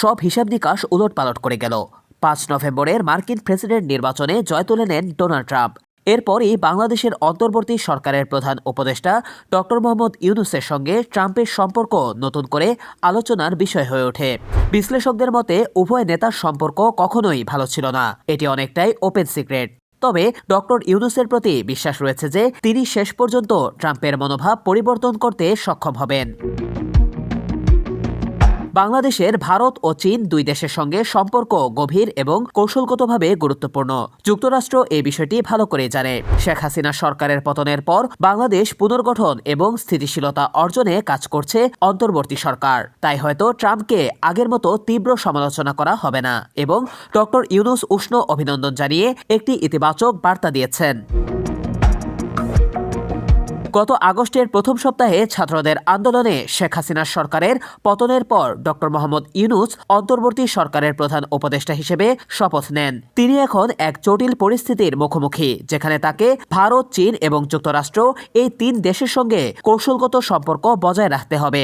সব হিসাব নিকাশ উলট পালট করে গেল। পাঁচ নভেম্বরের মার্কিন প্রেসিডেন্ট নির্বাচনে জয় তুলে নেন ডোনাল্ড ট্রাম্প। এরপরই বাংলাদেশের অন্তর্বর্তী সরকারের প্রধান উপদেষ্টা ডক্টর মোহাম্মদ ইউনুসের সঙ্গে ট্রাম্পের সম্পর্ক নতুন করে আলোচনার বিষয় হয়ে ওঠে। বিশ্লেষকদের মতে, উভয় নেতার সম্পর্ক কখনোই ভালো ছিল না। এটি অনেকটাই ওপেন সিক্রেট। তবে ডক্টর ইউনুসের প্রতি বিশ্বাস রয়েছে যে, তিনি শেষ পর্যন্ত ট্রাম্পের মনোভাব পরিবর্তন করতে সক্ষম হবেন। বাংলাদেশের ভারত ও চীন দুই দেশের সঙ্গে সম্পর্ক গভীর এবং কৌশলগতভাবে গুরুত্বপূর্ণ। যুক্তরাষ্ট্র এই বিষয়টি ভালো করে জানে। শেখ হাসিনা সরকারের পতনের পর বাংলাদেশ পুনর্গঠন এবং স্থিতিশীলতা অর্জনে কাজ করছে অন্তর্বর্তী সরকার। তাই হয়তো ট্রাম্পকে আগের মতো তীব্র সমালোচনা করা হবে না এবং ডক্টর ইউনুস উষ্ণ অভিনন্দন জানিয়ে একটি ইতিবাচক বার্তা দিয়েছেন। গত আগস্টের প্রথম সপ্তাহে ছাত্রদের আন্দোলনে শেখ হাসিনার সরকারের পতনের পর ড মোহাম্মদ ইউনুস অন্তর্বর্তী সরকারের প্রধান উপদেষ্টা হিসেবে শপথ নেন। তিনি এখন এক জটিল পরিস্থিতির মুখোমুখি, যেখানে তাকে ভারত, চীন এবং যুক্তরাষ্ট্র এই তিন দেশের সঙ্গে কৌশলগত সম্পর্ক বজায় রাখতে হবে।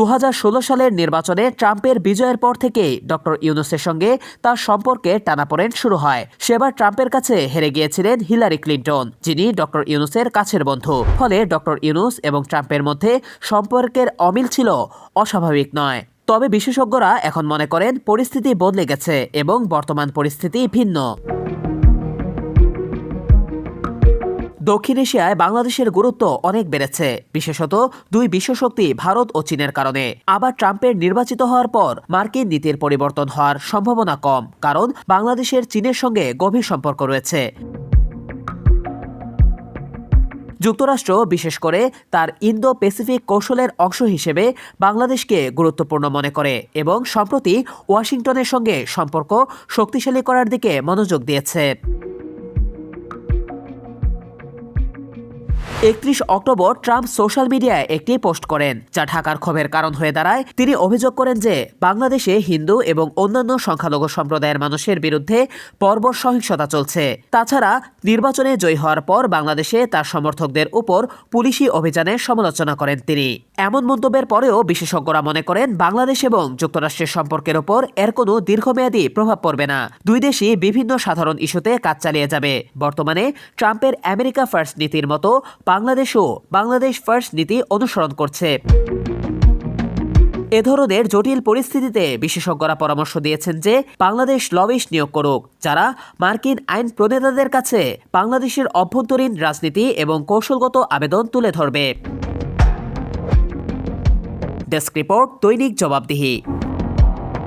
দু হাজার ষোলো সালের নির্বাচনে ট্রাম্পের বিজয়ের পর থেকেই ডক্টর ইউনুসের সঙ্গে তার সম্পর্কে টানাপোড়েন শুরু হয়। সেবার ট্রাম্পের কাছে হেরে গিয়েছিলেন হিলারি ক্লিন্টন, যিনি ডক্টর ইউনুসের কাছের বন্ধু। ফলে ডক্টর ইউনুস এবং ট্রাম্পের মধ্যে সম্পর্কের অমিল ছিল অস্বাভাবিক নয়। তবে বিশেষজ্ঞরা এখন মনে করেন পরিস্থিতি বদলে গেছে এবং বর্তমান পরিস্থিতি ভিন্ন। দক্ষিণ এশিয়ায় বাংলাদেশের গুরুত্ব অনেক বেড়েছে, বিশেষত দুই বিশ্বশক্তি ভারত ও চীনের কারণে। আবার ট্রাম্পের নির্বাচিত হওয়ার পর মার্কিন নীতির পরিবর্তন হওয়ার সম্ভাবনা কম, কারণ বাংলাদেশের চীনের সঙ্গে গভীর সম্পর্ক রয়েছে। যুক্তরাষ্ট্র, বিশেষ করে, তার ইন্দো প্যাসিফিক কৌশলের অংশ হিসেবে বাংলাদেশকে গুরুত্বপূর্ণ মনে করে এবং সম্প্রতি ওয়াশিংটনের সঙ্গে সম্পর্ক শক্তিশালী করার দিকে মনোযোগ দিয়েছে। একত্রিশ অক্টোবর ট্রাম্প সোশ্যাল মিডিয়ায় একটি পোস্ট করেন, যা ঢাকার ক্ষোভের কারণ হয়ে দাঁড়ায়। তিনি অভিযোগ করেন যে, বাংলাদেশে হিন্দু এবং অন্যান্য সংখ্যালঘু সম্প্রদায়ের মানুষের বিরুদ্ধে বর্বর সহিংসতা চলছে। তাছাড়া, নির্বাচনে জয়ী হওয়ার পর বাংলাদেশে তার সমর্থকদের উপর পুলিশি অভিযানের সমালোচনা করেন তিনি। এমন মন্তব্যের পরেও বিশেষজ্ঞরা মনে করেন, বাংলাদেশ এবং যুক্তরাষ্ট্রের সম্পর্কের ওপর এর কোনো দীর্ঘমেয়াদী প্রভাব পড়বে না। দুই দেশই বিভিন্ন সাধারণ ইস্যুতে কাজ চালিয়ে যাবে। বর্তমানে, ট্রাম্পের আমেরিকা ফার্স্ট নীতির মতো বাংলাদেশও বাংলাদেশ ফার্স্ট নীতি অনুসরণ করছে। এ ধরনের জটিল পরিস্থিতিতে বিশেষজ্ঞরা পরামর্শ দিয়েছেন যে, বাংলাদেশ লবিশ নিয়োগ করুক, যারা মার্কিন আইন প্রণেতাদের কাছে বাংলাদেশের অভ্যন্তরীণ রাজনীতি এবং কৌশলগত আবেদন তুলে ধরবে। ডেস্ক রিপোর্ট দৈনিক জবাবদিহি।